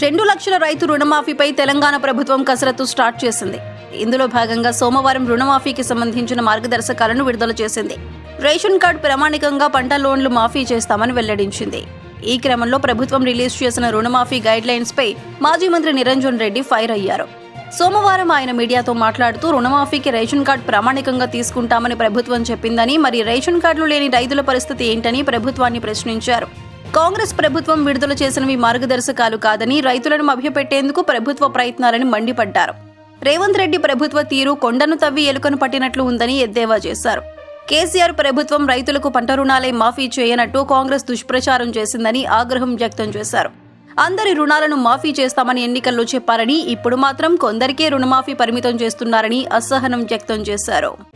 రెండు లక్షల రైతు రుణమాఫీపై తెలంగాణ ప్రభుత్వం కసరత్తు స్టార్ట్ చేసింది. ఇందులో భాగంగా సోమవారం రుణమాఫీకి సంబంధించిన మార్గదర్శకాలను విడుదల చేసింది. రేషన్ కార్డు ప్రామాణికంగా పంట లోన్లు మాఫీ చేస్తామని వెల్లడించింది. ఈ క్రమంలో ప్రభుత్వం రిలీజ్ చేసిన రుణమాఫీ గైడ్ లైన్స్ పై మాజీ మంత్రి నిరంజన్ రెడ్డి ఫైర్ అయ్యారు. సోమవారం ఆయన మీడియాతో మాట్లాడుతూ రుణమాఫీకి రేషన్ కార్డు ప్రామాణికంగా తీసుకుంటామని ప్రభుత్వం చెప్పిందని మరి రేషన్ కార్డులు లేని రైతుల పరిస్థితి ఏంటని ప్రభుత్వాన్ని ప్రశ్నించారు. కాంగ్రెస్ ప్రభుత్వం విడుదల చేసినవి మార్గదర్శకాలు కాదని రైతులను మభ్యపెట్టేందుకు ప్రభుత్వ ప్రయత్నాలని మండిపడ్డారు. రేవంత్ రెడ్డి ప్రభుత్వ తీరు కొండను తవ్వి ఎలుకను పట్టినట్లు ఉందని ఎద్దేవా చేశారు. కేసీఆర్ ప్రభుత్వం రైతులకు పంట రుణాలే మాఫీ చేయనట్టు కాంగ్రెస్ దుష్ప్రచారం చేసిందని ఆగ్రహం వ్యక్తం చేశారు. అందరి రుణాలను మాఫీ చేస్తామని ఎన్నికల్లో చెప్పారని ఇప్పుడు మాత్రం కొందరికే రుణమాఫీ పరిమితం చేస్తున్నారని అసహనం వ్యక్తం చేశారు.